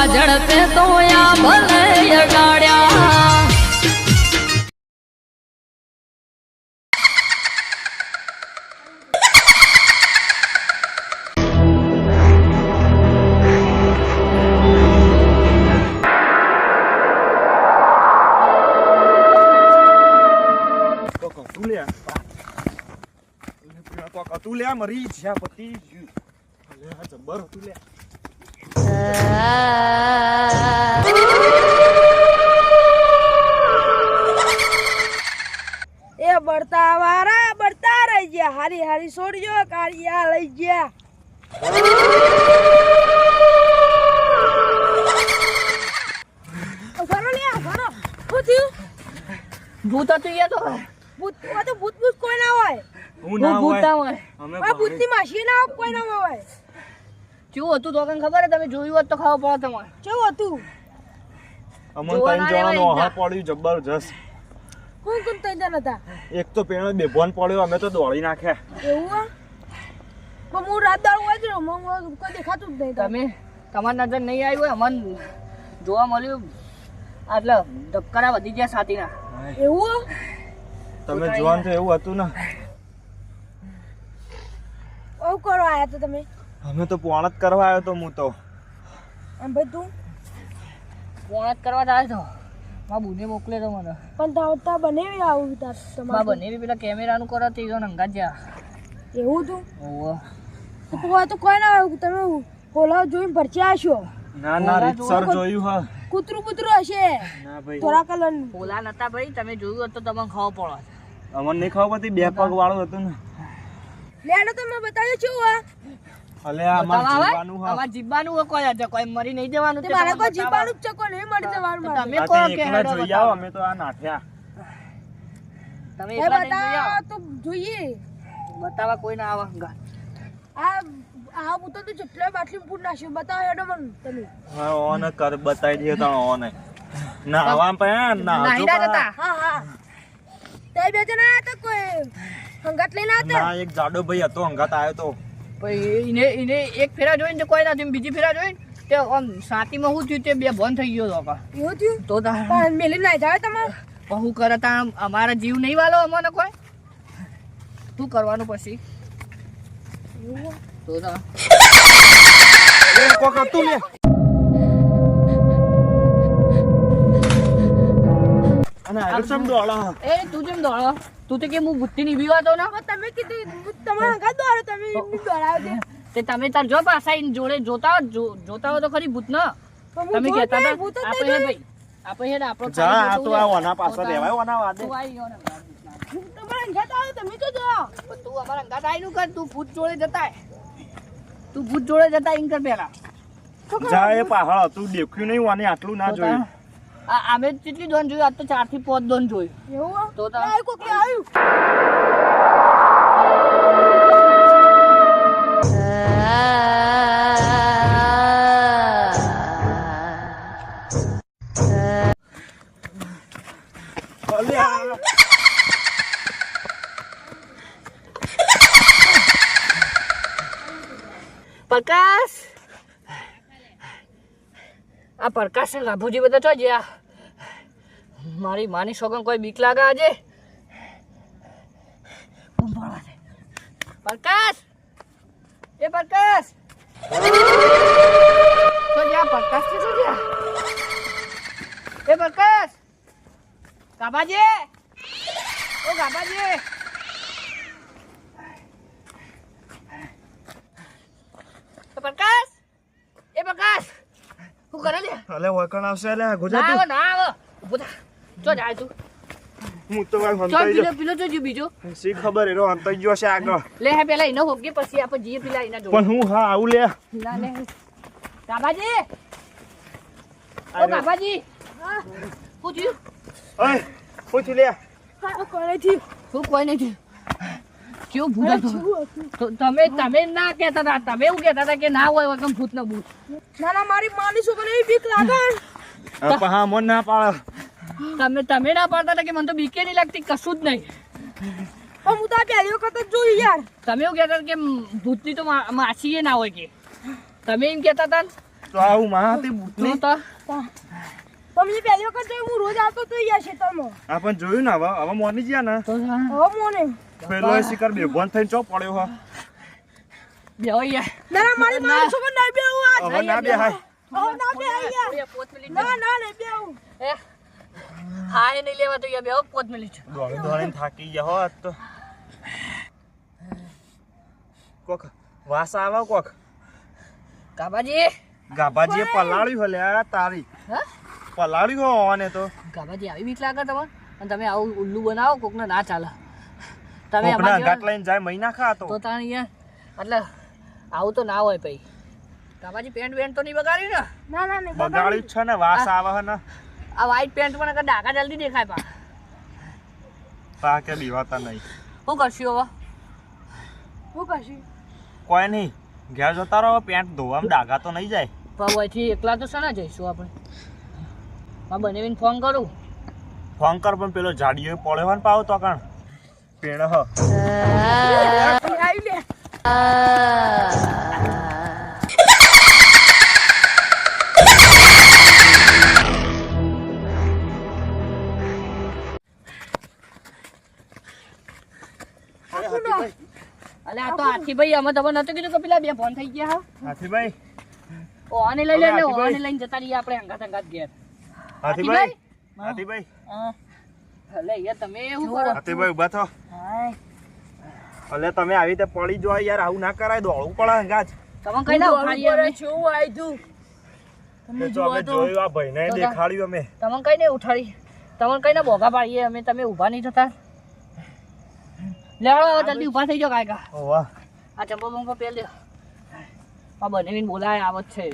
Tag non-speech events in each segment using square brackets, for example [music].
હવા પે તો આ ભલે અડાડ્યા તું લે મરી જ્યાં પતી જબ્બર હતું લે [laughs] એ બળતા વાળા બળતા રહી ગયા. હારી હારી છોડ્યો કાળિયા લઈ ગયા. [laughs] ભૂત હતું એ તો ભૂત તો ભૂત ભૂત કોઈ ના હોય. હું ભૂત ના હોય. ભૂતની માસી ના હોય કોઈ ના હોય. કેવું હતું તો કઈ ખબર હે? તમે જોયું હોત તો ખાવા પડે તમારે કેવું હતું? અમન જોવા જવાનો ના હા પડ્યું જબરજસ્ત. કોણ કોણ તઈ જણ હતા એક તો પેણો બેભોન પડ્યો અમે તો દોડી નાખ્યા. એવું હે? પણ હું રાત દાળ હોય જ રહ્યો. કોઈ દેખાતું જ નહીં તમે તમારી નજર નહીં આવી હોય અમને જોવા મળ્યું. એટલે ધબકારા વધી ગયા સાતીના એવું તમે જોવાનું તો એવું હતું ને? આવું કરો આયા તો તમે. અમે તો પોણ જ કરવા આવ્યો તો હું તો. એમ ભાઈ તું? પોણા જ કરવા જાય તો. માં બુને મોકલે તો મને. પણ તાવતા બને આવું તાર તમારે બને પેલા કેમેરાનું કરો તે જો નંગા જા. એવું તું? ઓહો. તો કોઈ તો કોઈ ના આવ્યું તમે હોલા જોઈને ભરચી આવશો ના ના રીતસર જોયું હા. કૂતરું કૂતરું હશે. ના ભાઈ. થોડા કલર ઓલા નતા ભાઈ તમે જોયું હતું તો તમને ખાવ પડો અમને નહીં ખાવ પડતી બે પગ વાળું હતું ને. લેડો તમે બતાવ્યો છું હા અલે આ માર જીવવાનું? હા અમારે જીવવાનું કોઈ આજે. કોઈ મરી નહીં જવાનું તે મારે કોઈ જીવવાનું જ કોઈ નહીં મરી જવાનું મારે. તમે કો કે હેડો જોઈ આવો અમે તો આ નાઠ્યા. તમે એકલા જઈને જોઈ આવો. તો જોઈએ. બતાવા કોઈ ના આવા. આ આ હું તો જેટલે બાટલી પૂર નાખ્યું બતાવો હેડો મને તમે. હા ઓન કર બતાવી દે તો ઓન. ના આવા પે ના નાહી હા હા. તે બેજના તો કોઈ? હંગાત લઈને હતા? ના એક જાડો ભાઈ હતો હંગાત આવ્યો તો. એને એને એક ફેરા જોઈને તો કોઈ થયું બીજી ફેરા જોઈને તે આમ સાતીમાં શું થયું તે બે બંધ થઈ ગયો તો એવું થયું? તો મેલી ના જાય તમારે? બહુ કરે તા અમારા જીવ નહીં વાલો અમને કોઈ? શું કરવાનું પછી? તો કોક લે અને આ એ તું જેમ દોડો. તું તો કે હું બુદ્ધિ ની બીવાતો ના તમે કીધું તમારા હંગાત દોડો તમે દોડાવ તે તમે તાર જો પાછા ઇન જોડે જોતા હો જોતા હો તો ખરી ભૂત ના. તમે કહેતા હતા તો આપણે નહીં. ભાઈ આપણે હે આપણો જા આ તો આ ઓના પાછળ રહેવાય ઓના વાદે. તું આવી ગયો ને. તમારા હંગાત આવ તમે તો જો. પણ તું અમારા હંગા આઈ નું કર તું ભૂત જોડે જતાય. તું ભૂત જોડે જતા ઇન કર પેલા જા એ પાહળ તું દેખ્યું નહીં ઓને આટલું ના જોયું. અમે કેટલી દોન જોયું? આજ તો ચારથી પાંચ દોન જોયું. એવું? તો કોક આવ્યું? પ્રકાશ! આ પ્રકાશ લાભુજી બધા તો જ્યા મારી માની સોગન કોઈ બીક લાગે આજે. પ્રકાશ! એ પ્રકાશ! તો પ્રકાશ છે એ પ્રકાશ! ગાબાજી પ્રકાશ! એ પ્રકાશ! શું કરે લે? અલે વળકણ આવશે અલે ના ગુજરાતી આવે ના આવે. ઊભો થા. ચો જાય તું. હું તો ભાઈ ચો હંતાઈ પીલો પીલો જો જો બીજો. ગયો ખબર એનો હંતાઈ ગયો છે આગળ? લે હે પેલા એનો હોગી પછી આપણે જીએ પેલા એના જો પણ હું હા આવું લે. ના લે ઓ. કાબાજી શું થયું? ઓય લે. હા કોને થયું? હું કોઈ નહીં થયું? કેવું ભૂત હતું? તો. તમે તમે ના કહેતા હતા તમે એવું કહેતા હતા કે ના હોય કેમ ભૂત ન ભૂત ના ના મારી માની છોકરી એવી બીક લાગે. હા, મન ના પાડે. તમે તમે ના પાડતા હતા કે મને તો બીકે નહીં લાગતી કશું જ નહીં. પણ હું તો આ પહેલી વખત જ જોઈ યાર. તમે એવું કહેતા કે ભૂતની તો માછી ના હોય કે. તમે એમ કહેતા હતા? ને? તો આવું મારાથી બૂટની ભૂતની? તો તમે પહેલી વખત જોઈ હું રોજ આવતો તો યાર ખેતરમાં આ પણ જોયું ને હવે હવે મોની ગયા ને. હવે મોને. પેલો એ શિકાર બેભાન થઈને ચો પડ્યો હા. બેહો યાર. ના ના. મારી મારી છોકરો ના બેહું આ. હવે ના બે હાય હવે ના બે યાર બે ના ના નહીં બેહું. એ હાય એ નહીં લેવા તો યાર બેહો પોત મિનિટ દોડે દોડે થાકી ગયા હો તો. કોક વાસ આવો કોક. કાબાજી ગાભાજીએ પલાળ્યું હલ્યા આ તારી. હા? પલાળ્યું હો ઓને તો. ગાબાજી આવી બીક લાગે તમને? અને તમે આવું ઉલ્લુ બનાવો કોકને ના ચાલે. તમે કોકના અમારા ઘાટ લઈને જાય મહિના ખા તો. તો તાણ એટલે આવું તો ના હોય ભાઈ. તમારી પેન્ટ વેન્ટ તો નહીં બગાડી ને? ના ના નહીં બગાડ્યું જ છે ને વાસ આવે હે ને. આ વ્હાઈટ પેન્ટ પણ આગળ ડાકા જલ્દી દેખાય પા પા કે બીવાતા નહીં. શું કરશું હવે? હું કશું કોઈ નહીં. ઘેર જતા રહો પેન્ટ ધોવામાં ડાઘા તો નહીં જાય. પણ અહીંથી એકલા તો શના જઈશું આપણે? આ બનેવીને ફોન કરું. ફોન કર પણ પેલો જાડીઓ પડ્યો ને પાવ તો કણ. પેણ હ. અલે આ તો હાથી ભાઈ અમે તમને નતું કીધું કે પેલા બે ફોન થઈ ગયા હાથીભાઈ ઓને લઈ લે હાથીભાઈ. ઓને લઈને જતા રહીએ આપણે અંગાત અંગાત ઘેર હાથીભાઈ હાથીભાઈ અલે તમે એવું કરો. હાથીભાઈ ઊભા થો. અલે તમે આવી રીતે પડી જો યાર આવું ના કરાય દોડવું પડે ગાજ તમે કઈ ના તો જોયું આ ભાઈને દેખાડ્યું અમે. કઈ ઉઠાડી. તમને કઈ ના બોગા પાડીએ અમે તમે ઊભા નહીં થતા. હવે જલ્દી ઊભા થઈ જાઓ કાયકા વાહ. આ ચંપો બંપો લ્યો. આ બનેવીને બોલાય આવત છે.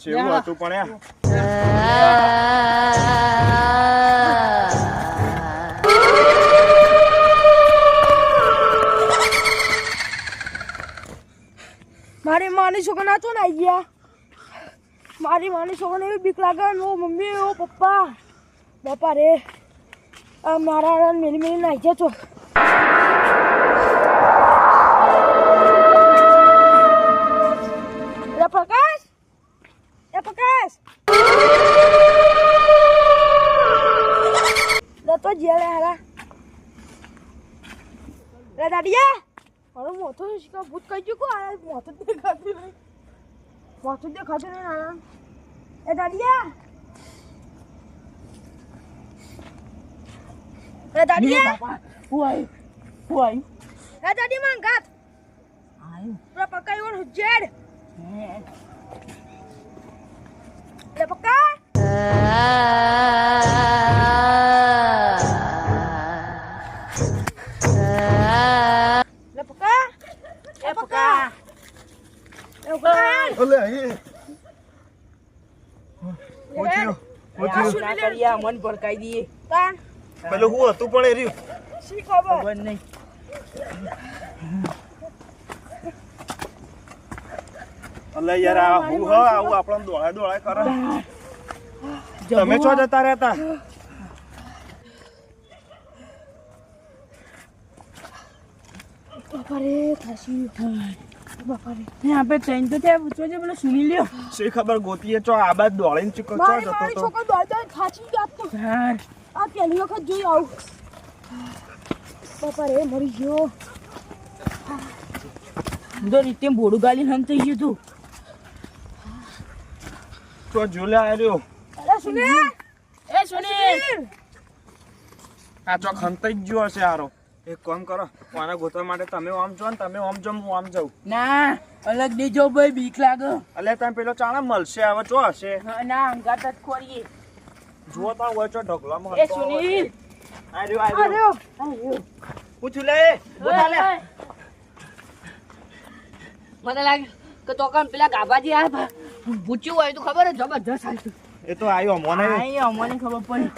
જેવું હતું પણ મારી માની છોકરા નાચો ને નાઈ ગયા. મારી માની છોકરાને એવી બીક લાગે ઓ મમ્મી, ઓ પપ્પા. બાપા રે, આ મારા મેલી મેલી ગયા છો. પ્રકાશ, એ ભૂત કહી ચૂકો આ મોથું જ દેખાતું નહીં મોથું જ દેખાતું નહીં નાના એ દાડિયા એ દાડિયા હું આવી હું આવી એ દાડી માં ગાત પેલા પક્કા એવું હુજેડ એ પક્કા એ પક્કા એ પક્કા એ ઓલે અહીં. પૂછ્યું પૂછ્યું મન ભડકાઈ દીએ તાન પેલો હું હતું પણ એ રહ્યું? શી ખબર? નહીં. અલે યાર આ હું હ આવું આપણને દોડાય દોડાય કરે તમે છો જતા રહેતા? બાપા રે થાશી બાપા રે આપણે ટ્રેન તો ત્યાં પૂછવા છે પેલો સુની લ્યો શી ખબર ગોતીએ ચો આ બાદ દોડીને ચૂકો ચો જતો તો છોકરો દોડતા થાચી જાત તો આ પહેલી વખત જોઈ આવું બાપા રે મરી ગયો તો રીતે બોડું ગાલી હમ થઈ ગયું તું ચો જોલે આવ્યો અરે સુની એ સુનિલ આ ચો ખંતાઈ જ ગયો હશે હારો એક કામ કરો કોને ગોતવા માટે તમે આમ જો ને તમે આમ જો હું આમ જાઉં. ના અલગ દેજો ભાઈ બીક લાગે. અલે તમે પેલો ચાણા મળશે હવે જો હશે. ના અંગાત જ ખોરીએ. જો તો હોય ચો ઢગલામાં એ સુનીલ. સુનિલ આ રહ્યો, આ પૂછ્યું લે બોલા લે. મને લાગે કે તો કામ પેલા ગાભાજી આ પૂછ્યું હોય તો ખબર જબરજસ્ત આવ્યું એ તો આવ્યો મને મને ખબર પડી.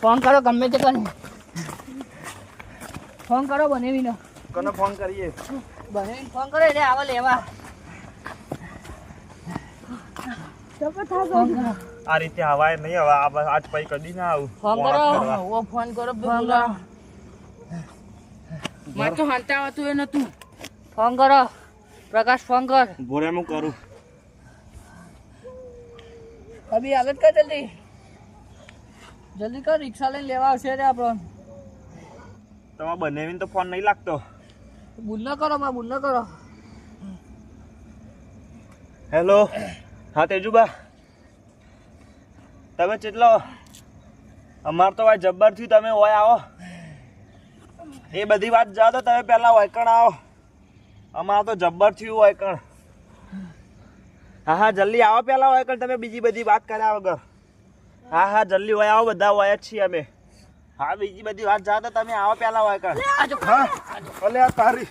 ફોન કરો ગમે તે કરે. ફોન કરો બનેવીને. કોને ફોન કરીએ? બનેવીને ફોન કરો એટલે આવા લેવા. આ રીતે હવાય નહીં હવે આ બસ આજ પછી કદી ના આવું. ફોન કરો. ઓ ફોન કરો બોલા. માર તો હાલતા આવતું એ નતું. ફોન કરો. પ્રકાશ ફોન કર. ભોરે હું કરું. અભી આગળ કર જલ્દી. જલ્દી કર રિક્ષા લઈને લેવા આવશે રે આપણો. તમારે બંને તો ફોન નહીં લાગતો. ભૂલ ન કરો માં ભૂલ ન કરો. હેલો હા તેજુબા. તમે કેટલો અમાર તો ભાઈ જબ્બર થયું તમે હોય આવો. એ બધી વાત જાઓ તો તમે પહેલા વૈકણ આવો. અમાર તો જબ્બર થયું વૈકણ હા હા જલ્દી આવો પહેલા વૈકણ તમે બીજી બધી વાત કર્યા વગર. હા હા જલ્દી હોય આવો બધા હોય જ છીએ અમે. હા બીજી બધી વાત જા તો તમે આવો પહેલા વૈકણ હા. ભલે આ તારી